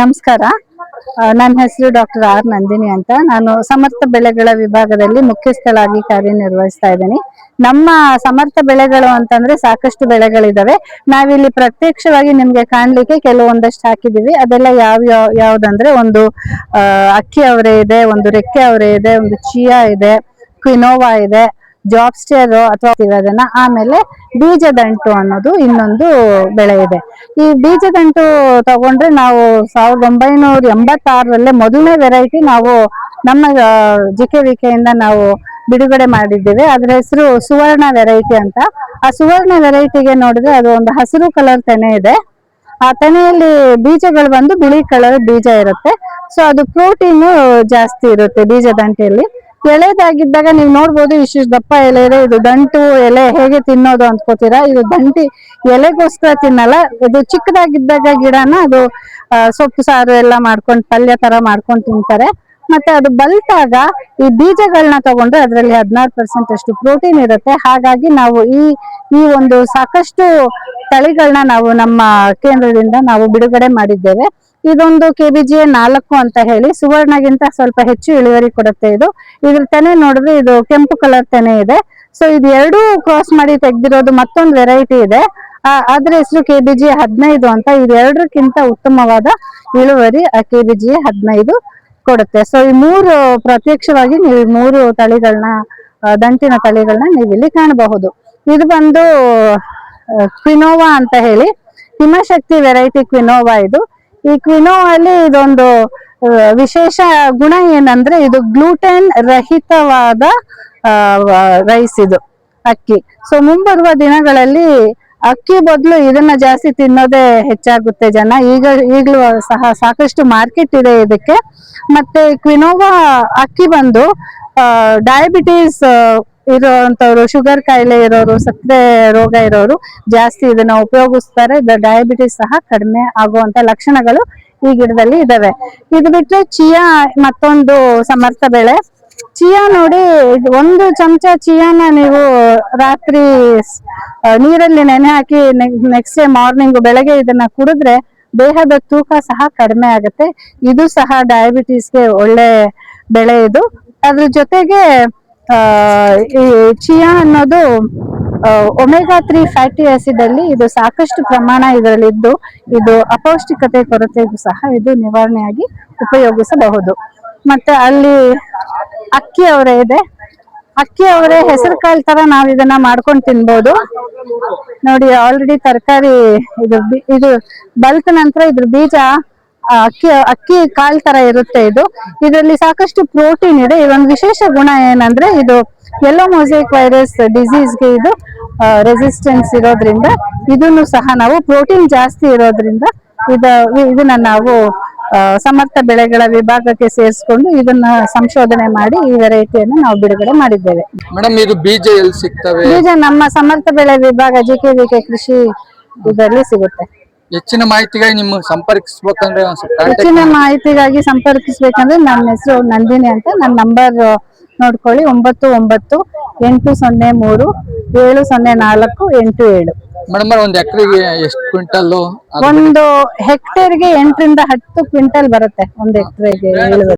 ನಮಸ್ಕಾರ. ನನ್ನ ಹೆಸರು ಡಾಕ್ಟರ್ ಆರ್ ನಂದಿನಿ ಅಂತ. ನಾನು ಸಮರ್ಥ ಬೆಳೆಗಳ ವಿಭಾಗದಲ್ಲಿ ಮುಖ್ಯಸ್ಥಳಾಗಿ ಕಾರ್ಯನಿರ್ವಹಿಸ್ತಾ ಇದ್ದೀನಿ. ನಮ್ಮ ಸಮರ್ಥ ಬೆಳೆಗಳು ಅಂತಂದ್ರೆ ಸಾಕಷ್ಟು ಬೆಳೆಗಳಿದಾವೆ. ನಾವಿಲ್ಲಿ ಪ್ರತ್ಯಕ್ಷವಾಗಿ ನಿಮ್ಗೆ ಕಾಣ್ಲಿಕ್ಕೆ ಕೆಲವೊಂದಷ್ಟು ಹಾಕಿದೀವಿ. ಅದೆಲ್ಲ ಯಾವ ಯಾವ ಯಾವ್ದಂದ್ರೆ ಒಂದು ಅಕ್ಕಿ ಅವರೇ ಇದೆ, ಒಂದು ರೆಕ್ಕೆ ಅವರೆ ಇದೆ, ಒಂದು ಚಿಯಾ ಇದೆ, ಕ್ವಿನೋವಾ ಇದೆ ಜಾಬ್ಸ್ಟರ್ ಅಥವಾ ಅದನ್ನ ಆಮೇಲೆ ಬೀಜದಂಟು ಅನ್ನೋದು ಇನ್ನೊಂದು ಬೆಳೆ ಇದೆ. ಈ ಬೀಜದಂಟು ತಗೊಂಡ್ರೆ ನಾವು ಸಾವಿರದ ಒಂಬೈನೂರ ಎಂಬತ್ತಾರರಲ್ಲೇ ಮೊದಲನೇ ವೆರೈಟಿ ನಾವು ನಮ್ಮ ಜಿಕೆವಿಕೆಯಿಂದ ನಾವು ಬಿಡುಗಡೆ ಮಾಡಿದ್ದೇವೆ. ಅದ್ರ ಹೆಸರು ಸುವರ್ಣ ವೆರೈಟಿ ಅಂತ. ಆ ಸುವರ್ಣ ವೆರೈಟಿಗೆ ನೋಡಿದ್ರೆ ಅದು ಒಂದು ಹಸಿರು ಕಲರ್ ತೆನೆ ಇದೆ. ಆ ತೆನೆಯಲ್ಲಿ ಬೀಜಗಳು ಬಂದು ಬಿಳಿ ಕಲರ್ ಬೀಜ ಇರುತ್ತೆ. ಸೊ ಅದು ಪ್ರೋಟೀನು ಜಾಸ್ತಿ ಇರುತ್ತೆ ಬೀಜದಂಟೆಯಲ್ಲಿ ಎಳೆದಾಗಿದ್ದಾಗ ನೀವು ನೋಡ್ಬೋದು ಇಷ್ಟು ದಪ್ಪ ಎಲೆ ಇದೆ, ಇದು ದಂಟು ಎಲೆ ಹೇಗೆ ತಿನ್ನೋದು ಅಂದ್ಕೋತೀರಾ ಇದು ದಂಟಿ ಎಲೆಗೋಸ್ಕರ ತಿನ್ನಲ್ಲ, ಇದು ಚಿಕ್ಕದಾಗಿದ್ದಾಗ ಗಿಡನ ಅದು ಸೊಪ್ಪು, ಸಾರು ಎಲ್ಲ ಮಾಡ್ಕೊಂಡು, ಪಲ್ಯ ತರ ಮಾಡ್ಕೊಂಡು ತಿಂತಾರೆ. ಮತ್ತೆ ಅದು ಬಲ್ತಾಗ ಈ ಬೀಜಗಳನ್ನ ತಗೊಂಡ್ರೆ ಅದರಲ್ಲಿ ಹದಿನಾರು ಪರ್ಸೆಂಟ್ ಅಷ್ಟು ಪ್ರೋಟೀನ್ ಇರುತ್ತೆ. ಹಾಗಾಗಿ ನಾವು ಈ ಈ ಒಂದು ಸಾಕಷ್ಟು ತಳಿಗಳನ್ನ ನಾವು ನಮ್ಮ ಕೇಂದ್ರದಿಂದ ನಾವು ಬಿಡುಗಡೆ ಮಾಡಿದ್ದೇವೆ. ಇದೊಂದು ಕೆಬಿಜಿ ನಾಲ್ಕು ಅಂತ ಹೇಳಿ ಸುವರ್ಣಗಿಂತ ಸ್ವಲ್ಪ ಹೆಚ್ಚು ಇಳುವರಿ ಕೊಡುತ್ತೆ ಇದು. ಇದ್ರ ತೆನೆ ನೋಡಿದ್ರೆ ಇದು ಕೆಂಪು ಕಲರ್ ತೆನೆ ಇದೆ. ಸೊ ಇದು ಎರಡೂ ಕ್ರಾಸ್ ಮಾಡಿ ತೆಗ್ದಿರೋದು ಮತ್ತೊಂದು ವೆರೈಟಿ ಇದೆ. ಅದ್ರ ಹೆಸರು ಜಿ ಹದಿನೈದು ಅಂತ. ಇದು ಎರಡಕ್ಕಿಂತ ಉತ್ತಮವಾದ ಇಳುವರಿ ಆ ಕೆಬಿಜಿ ಹದಿನೈದು ಕೊಡುತ್ತೆ. ಸೊ ಈ ಮೂರು ಪ್ರತ್ಯಕ್ಷವಾಗಿ ನೀವು ಮೂರು ತಳಿಗಳನ್ನ ದಂಟಿನ ತಳಿಗಳನ್ನ ನೀವು ಇಲ್ಲಿ ಕಾಣಬಹುದು. ಇದು ಬಂದು ಕ್ವಿನೋವಾ ಅಂತ ಹೇಳಿ. ಹಿಮಶಕ್ತಿ ವೆರೈಟಿ ಕ್ವಿನೋವಾ ಇದು. ಈ ಕ್ವಿನೋ ಅಲ್ಲಿ ಇದೊಂದು ವಿಶೇಷ ಗುಣ ಏನಂದ್ರೆ ಇದು ಗ್ಲೂಟೆನ್ ರಹಿತವಾದ ರೈಸ್ ಇದು, ಅಕ್ಕಿ. ಸೊ ಮುಂಬರುವ ದಿನಗಳಲ್ಲಿ ಅಕ್ಕಿ ಬದಲು ಇದನ್ನ ಜಾಸ್ತಿ ತಿನ್ನೋದೇ ಹೆಚ್ಚಾಗುತ್ತೆ ಜನ. ಈಗ, ಈಗಲೂ ಸಹ ಸಾಕಷ್ಟು ಮಾರ್ಕೆಟ್ ಇದೆ ಇದಕ್ಕೆ. ಮತ್ತೆ ಕ್ವಿನೋವಾ ಅಕ್ಕಿ ಬಂದು ಡಯಾಬಿಟೀಸ್ ಇರೋಂಥವ್ರು ಶುಗರ್ ಕಾಯಿಲೆ ಇರೋರು, ಸಕ್ಕರೆ ರೋಗ ಇರೋರು ಜಾಸ್ತಿ ಇದನ್ನ ಉಪಯೋಗಿಸ್ತಾರೆ. ಡಯಾಬಿಟಿಸ್ ಸಹ ಕಡಿಮೆ ಆಗುವಂತ ಲಕ್ಷಣಗಳು ಈ ಗಿಡದಲ್ಲಿ ಇದಾವೆ. ಇದು ಬಿಟ್ರೆ ಚಿಯಾ ಮತ್ತೊಂದು ಸಮರ್ಥ ಬೆಳೆ. ಚಿಯಾ ನೋಡಿ ಒಂದು ಚಮಚ ಚಿಯಾನ ನೀವು ರಾತ್ರಿ ನೀರಲ್ಲಿ ನೆನೆ ಹಾಕಿ ನೆಕ್ಸ್ಟ್ ಡೇ ಮಾರ್ನಿಂಗ್ ಬೆಳಗ್ಗೆ ಇದನ್ನ ಕುಡಿದ್ರೆ ದೇಹದ ತೂಕ ಸಹ ಕಡಿಮೆ ಆಗುತ್ತೆ. ಇದು ಸಹ ಡಯಾಬಿಟಿಸ್ಗೆ ಒಳ್ಳೆ ಬೆಳೆ ಇದು. ಅದ್ರ ಜೊತೆಗೆ ಚಿಯಾ ಅನ್ನೋದು ಒಮೆಗಾ ತ್ರೀ ಫ್ಯಾಟಿ ಆಸಿಡ್ ಅಲ್ಲಿ ಇದು ಸಾಕಷ್ಟು ಪ್ರಮಾಣ ಇದರಲ್ಲಿ ಇದ್ದು ಇದು ಅಪೌಷ್ಟಿಕತೆ ಕೊರತೆಗೂ ಸಹ ಇದು ನಿವಾರಣೆಯಾಗಿ ಉಪಯೋಗಿಸಬಹುದು. ಮತ್ತೆ ಅಲ್ಲಿ ಅಕ್ಕಿ ಅವರೆ ಇದೆ. ಅಕ್ಕಿ ಅವರೇ ಹೆಸರು ಕಾಳು ತರ ನಾವ್ ಇದನ್ನ ಮಾಡ್ಕೊಂಡು ತಿನ್ಬೋದು. ನೋಡಿ ಆಲ್ರೆಡಿ ತರಕಾರಿ ಇದು ಇದು ಬಲ್ತ ನಂತರ ಇದ್ರ ಬೀಜ ಅಕ್ಕಿ ಅಕ್ಕಿ ಕಾಲ್ ತರ ಇರುತ್ತೆ ಇದು. ಇದರಲ್ಲಿ ಸಾಕಷ್ಟು ಪ್ರೋಟೀನ್ ಇದೆ. ಇದೊಂದು ವಿಶೇಷ ಗುಣ ಏನಂದ್ರೆ ಇದು ಎಲ್ಲೋ ಮೊಸೈಕ್ ವೈರಸ್ ಡಿಸೀಸ್ಗೆ ಇದು ರೆಸಿಸ್ಟೆನ್ಸ್ ಇರೋದ್ರಿಂದ ಇದನ್ನು ಸಹ ನಾವು ಪ್ರೋಟೀನ್ ಜಾಸ್ತಿ ಇರೋದ್ರಿಂದ ಇದ ಇದನ್ನ ನಾವು ಸಮರ್ಥ ಬೆಳೆಗಳ ವಿಭಾಗಕ್ಕೆ ಸೇರಿಸ್ಕೊಂಡು ಇದನ್ನ ಸಂಶೋಧನೆ ಮಾಡಿ ಈ ವೆರೈಟಿಯನ್ನು ನಾವು ಬಿಡುಗಡೆ ಮಾಡಿದ್ದೇವೆ. ಮೇಡಮ್ ಇದು ಬೀಜ ಎಲ್ಲಿ ಸಿಗ್ತವೆ? ಬೀಜ ನಮ್ಮ ಸಮರ್ಥ ಬೆಳೆ ವಿಭಾಗ ಜಿ ಕೆ ವಿ ಕೆ ಕೃಷಿ ಇದರಲ್ಲಿ ಸಿಗುತ್ತೆ. ಹೆಚ್ಚಿನ ಮಾಹಿತಿಗಾಗಿ ನಿಮ್ಮ ಸಂಪರ್ಕಿಸ್ಬೇಕಂದ್ರೆ ಒಂದ್ ಸ್ವಲ್ಪ contact ಹೆಚ್ಚಿನ ಮಾಹಿತಿಗಾಗಿ ಸಂಪರ್ಕಿಸ್ಬೇಕಂದ್ರೆ ನನ್ನ ಹೆಸರು ನಂದಿನಿ ಅಂತ. ನನ್ನ ನಂಬರ್ ನೋಡ್ಕೊಳ್ಳಿ ಒಂಬತ್ತು ಒಂಬತ್ತು ಎಂಟು ಸೊನ್ನೆ ಮೂರು ಏಳು ಸೊನ್ನೆ ನಾಲ್ಕು ಎಂಟು ಏಳು. ಮೇಡಮ್ ಒಂದ್ ಎಕರೆಗೆ ಎಷ್ಟು ಕ್ವಿಂಟಲ್ ಒಂದು ಹೆಕ್ಟೇರ್ಗೆ ಎಂಟರಿಂದ ಹತ್ತು ಕ್ವಿಂಟಲ್ ಬರುತ್ತೆ ಒಂದು ಹೆಕ್ಟೇರ್ಗೆ ಇಳುವರಿ